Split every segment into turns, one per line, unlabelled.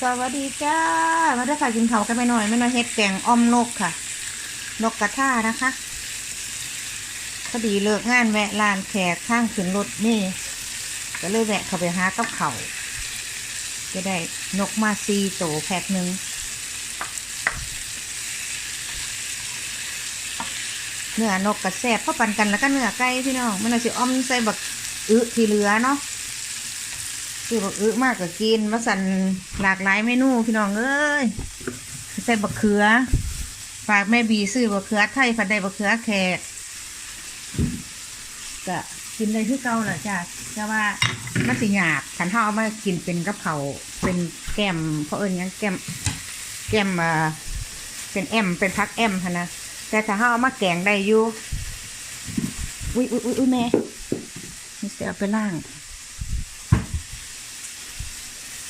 สวัสดีจ้า มาด้ค่ะกินเขากันไปหน่อยไม่น้อยเฮ็ดแกงอ้อมนกค่ะ นกกระท่านะคะพอดีเลิกงานแวะร้านแขกข้างขึ้นรถนี่ ก็เลยแวะเข้าไปหากับเขาจะได้นกมาซีโตแพ็คหนึ่งเนื้อนกกระแสบเข้าปันกันแล้วก็เนื้อไก่พี่น้องมันเอาสิอ้อมใส่บักอึที่เหลือเนาะ ซื้อบักอึมากก็กินมาสั่นหลากหลายเมนูพี่น้องเอ้ยใส่บักเขือ ฝากแม่บีซื้อบักเขือไทยผัดได้บักเขือแขกก็กินได้คือเก่าแหละจ้ะแต่ว่ามันสิหยาบขันเท่าเอามากินเป็นกับเขาเป็นแกมเพราะเอิญยังแกมแกมอ่าเป็นแอมเป็นพักแอมค่ะนะแต่ถ้าเท่าเอามาแกงได้อยู่อุ้ยอุ้ยอุ้ยอุ้ยแม่นี่จะเอาไปล่าง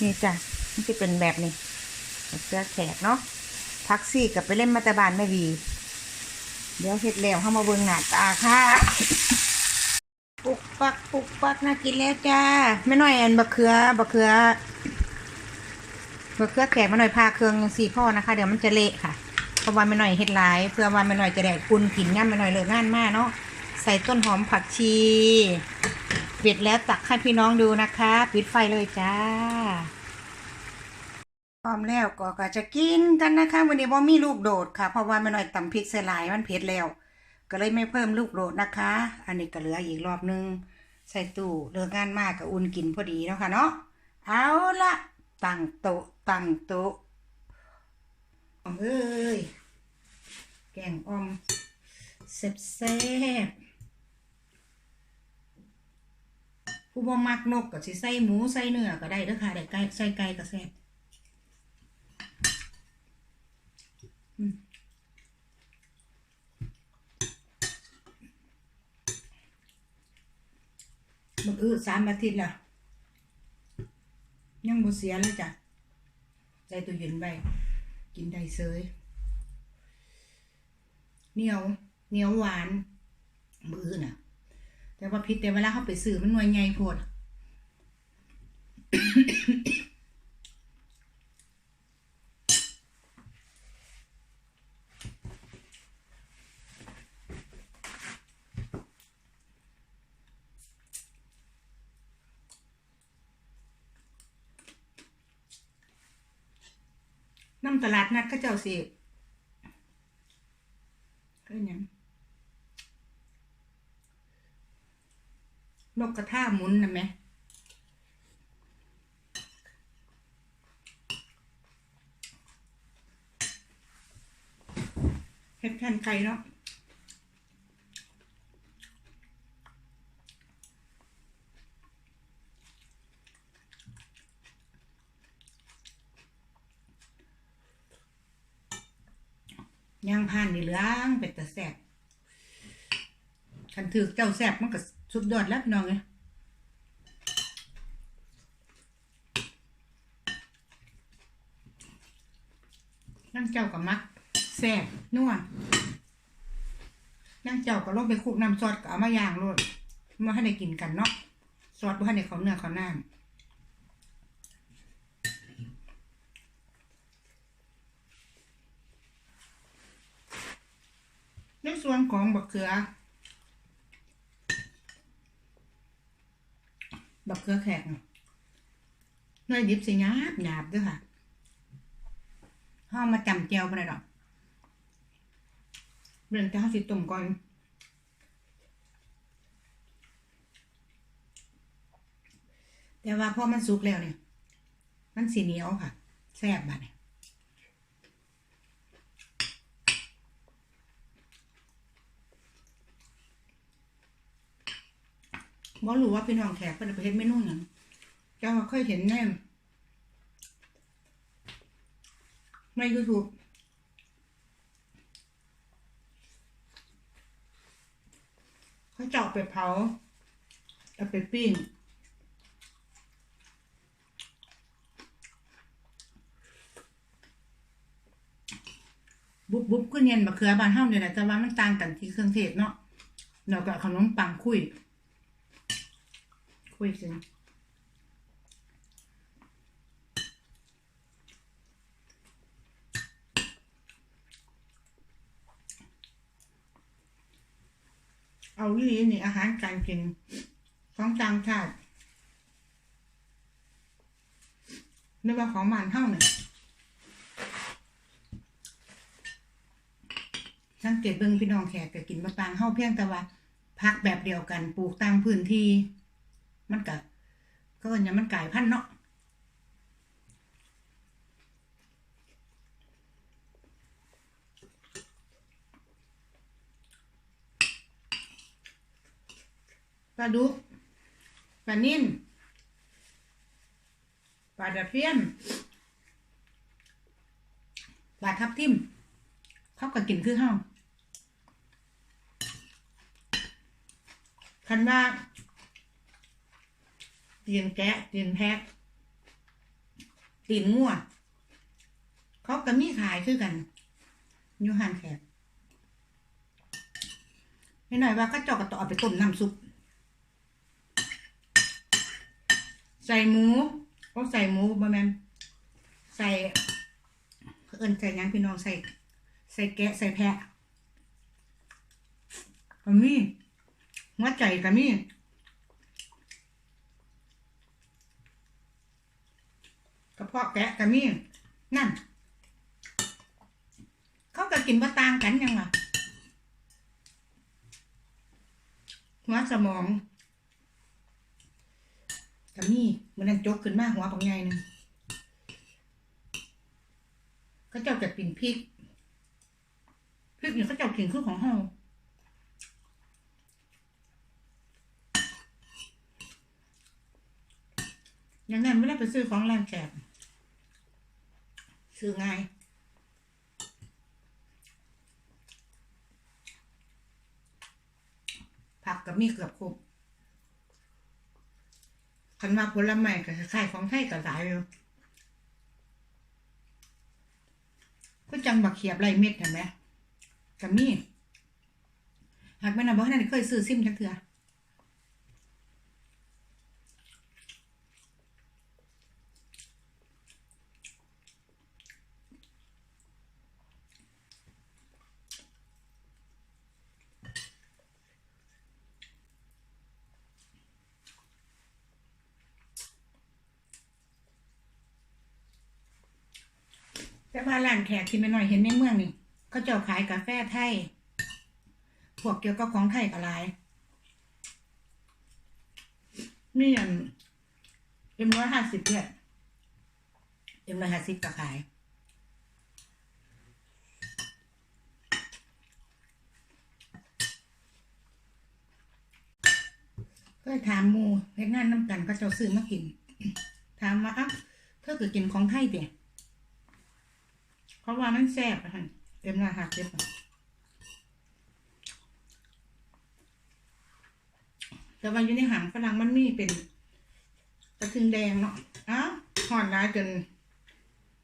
นี่จ้ะมันจะเป็นแบบนี้เสื้อแขกเนาะพักซี่กับไปเล่นมาตาบานแม่วีเดี๋ยวเสร็จแล้วเข้ามาเบิ่งหน้าตาค่ะ ปุกปักปุกปักน่ากินแล้วจ้าไม่น้อยอันบะเขือบะเขือบะเขือแขกมาหน่อยพาเครื่องสี่พ่อนะคะ เดี๋ยวมันจะเละค่ะเพราะว่าไม่น้อยเฮ็ดหลายเพื่อว่าไม่น้อยจะได้กุนกินง่ามไม่น้อยเลิกงานมากเนาะใส่ต้นหอมผักชีปิดแล้วตักให้พี่น้องดูนะคะ ปิดไฟเลยจ้า พร้อมแล้วก็ก็จะกินกันนะคะวันนี้ว่ามีลูกโดดค่ะ เพราะว่าไม่น้อยตำพริกใส่หลายมันเผ็ดแล้ว ก็เลยไม่เพิ่มลูกโดดนะคะ อันนี้ก็เหลืออีกรอบนึง ใส่ตู้เลิกงานมากก็อุ่นกินพอดีเนาะค่ะเนาะเอาละตั้งโต๊ะตั้งโต๊ะเอ้ยแกงออมแซ่บๆผู้บ่มักนกก็สิใส่หมูใส่เนื้อก็ได้เด้อค่ะได้ไก่ใส่ไก่ก็แซ่บ มันอือสามอาทิตย์แล้วยังบ่เสียเลยจ้ะใจตัวเย็นไว้กินได้เซยเหนียวเหนียวหวานมือน่ะ แต่ว่าพิษแต่เวลาเขาไปซื้อมันหน่วยใหญ่โพด น้ำตลาดนัดเขาเจ้าสิก็ยังนกกระทาหมุนนะแม่เฮ็ดแผ่นไก่เนาะ ย่างผ่านนี่เหลืองเป็ดแต่แซบคันถือเจ้าแซบมันก็สุดยอดแล้วพี่น้องเอ้ยนั่งเจ้ากับมักแซบนัวนั่งเจ้าก็ลงไปคุกน้ำซอสก็เอามาย่างโลดมาให้ได้กินกันเนาะซอสบ่ให้ได้เขาเนื้อเขาหน้ำในส่ วนของบักเขือ บักเขือแขกเนาะหน้อยดิบสิหยาบหยาบด้วยค่ะห้ามาจำแจวไปเลยดอกเรื่องจะห้าสิต้มก่อนแต่ว่าพอมันสุกแล้วเนี่ย มันสีเหนียวค่ะแซ่บบัดเนี่ย บ่รู้ว่าพี่น้องแขกเพิ่นเอาไปเฮ็ดเมนูหยังเจ้าเคยเห็นแน่ใน YouTube เขาเจาะไปเผาเอาไปปิ้งบุบบุบก็เนียนมะเขือบานเฮาเนี่ยแหละแต่ว่ามันต่างกันที่เครื่องเทศเนาะแล้วก็ขนมปังคุย poison. เอาลี่นี่อาหารการกินของต่างชาตินึกว่าของมันเท่าเนี่ยสังเกตเบิ้งพี่น้องแขกก็กินมะปางเท่าเพียงแต่ว่าพักแบบเดียวกันปลูกตามพื้นที่ มันก็ก็ยังมันกลายพันธุ์เนาะปลาดุกปลานิ่นปลาดะเพียนปลาทับทิมเขาก็กินคือเฮาคันว่า ตีนแกะตีนแพะตีนงัวเขาก็มีขายคือกันยูหันแขกไม่หน่อยว่าก็เจอกระต่อเอาไปต้มน้ำซุป ใส่หมูก็ใส่หมูบะแมนใส่เอินใส่หยังพี่น้องใส่ ใส่แกะใส่แพะก็มีหัวใจก็มีกระเพาะแกะก็มีนั่น เขาก็กินว่าต่างกันยังวะหัวสมองก็มีมันนั่นจกขึ้นมาหัวของใหญ่หนึงก็เจ้าจะกินพริกพริกเนี่ยเขาเจ้ากินคือของเฮาอย่างนั้นไม่ได้ไปซื้อของร้านแขก ซื้อง่ายผักกับมีเกือบครบคันว่าผลไม้ก็คล้ายๆของไทยก็หลายอยู่ก็จังบักเขียบไรเม็ดเห็นไหมกับมีหากแม่นำบอกนั่นเคยซื้อซิมจักเถื่อ แต่ว่าร้านแขกที่ไม่น้อยเห็นในเมืองนี่เขาเจ้าขายกาแฟไทย พวกเกี่ยวกับของไทยก็หลายมีอันเอ็มร้อยห้าสิบเนี่ยเอ็มร้อยห้าสิบก็ขายก็ถามมูเล็กงานน้ำกันก็เจ้าซื้อมากิน ถามว่าอะเธอคือกินของไทยเดี่ย เพราะว่ามันแซ่บอะฮะเอ็มร้อยห้าสิบแต่ว่าอยู่ในหางฝรั่งมันมีเป็นกระทึงแดงเนาะอ้าวหอนร้ายจน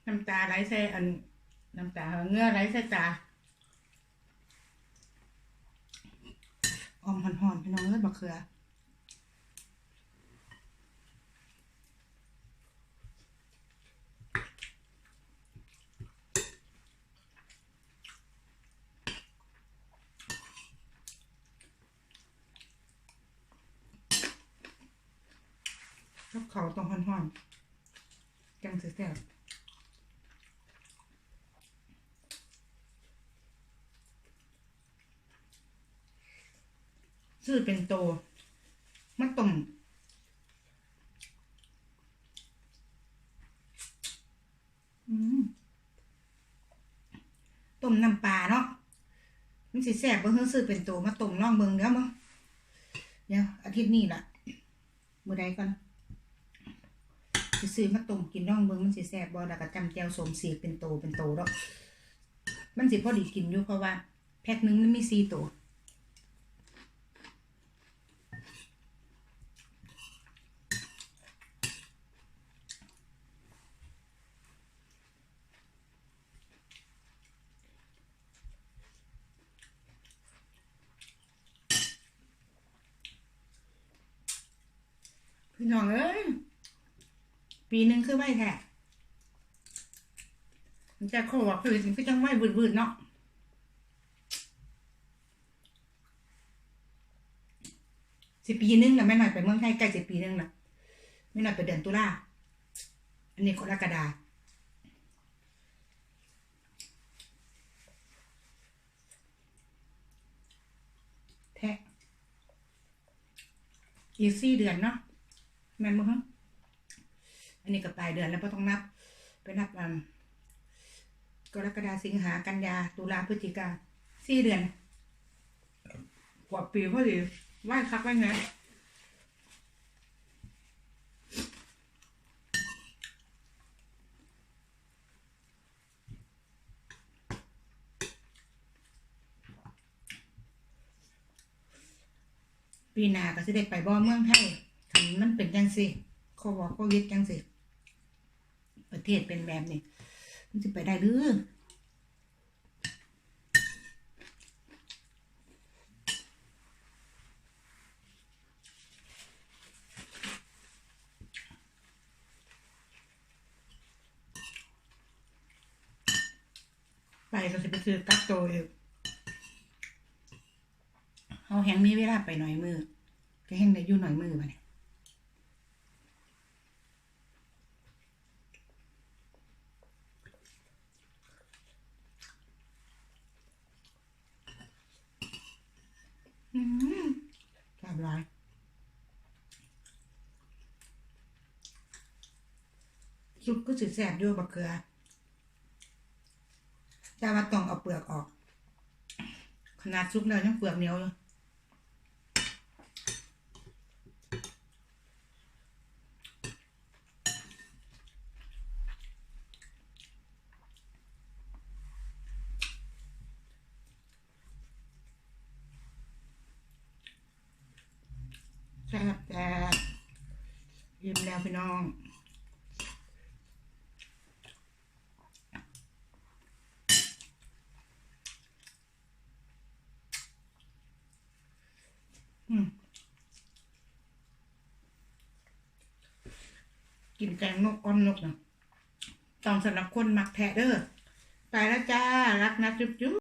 น้ำตาไหลใส่อันน้ำตาเหงื่อไหลใส่ตาออมหอนๆพี่น้องเอ้ยบักเขือ กับเขาวต้อง ห่อนๆจังสิแซ่บซื้อเป็นโตมาต้มต้มน้ำปลาเนาะมันสิแซ่บเบิ่งซื้อเป็นโตมาต้มลองเบิ่งเด้อมึงเดี๋ยวอาทิตย์นี้ล่ะมื้อใดก่อน ซื้อมาต้มกินน้องเบิ่งมันสิแซ่บบ่แล้วก็จำแจวสมเสียเป็นโตเป็นโตดอกมันสิพอดีกินอยู่เพราะว่าแพ็คหนึงมันมี4โตพี่น้องเอ้ย ปีหนึ่งคือไหวแท้มันจะโคว่าคือสิ่งที่จังไหวบืดๆเนาะสิปีนึงแล้วแม่หน่อยไปเมืองไทยใกล้สิปีนึงละแม่หน่อยไปเดือนตุลาอันนี้กรกฎาแทะอีกสี่เดือนเนาะแม่นมั้ง นนี้ก็ปลายเดือนแล้วก็ต้องนับ ไปนับอันกรกฎาสิงหากันยาตุลาพฤศจิกาสี่เดือนกว่าปีพอดีไหวคักไหวไงปีหน้าก็สิได้ไปบ่อเมืองไทยคันมันเป็นจังสิโควิดโควิดจังสิ ประเทศเป็นแบบนี้มันจะไปได้หรือไปก็จะไปซื้อกักโตเองเอาแหงมีเวลาไปหน่อยมือก็แหงได้อยู่หน่อยมือมาเนี่ย แซ่บหลายซุปก็สิแซ่บด้วยบักเกลือ แต่ว่าต้องเอาเปลือกออก ขนาดซุปเลยยังเปลือกเหนียวอยู่แซ่บแซ่บ ยิ้มแล้วพี่น้องอืมกินแกงนกอ้อนนกนะต้องสำหรับคนมักแทะเด้อ ไปแล้วจ้า รักนะจุ๊บจุ๊บ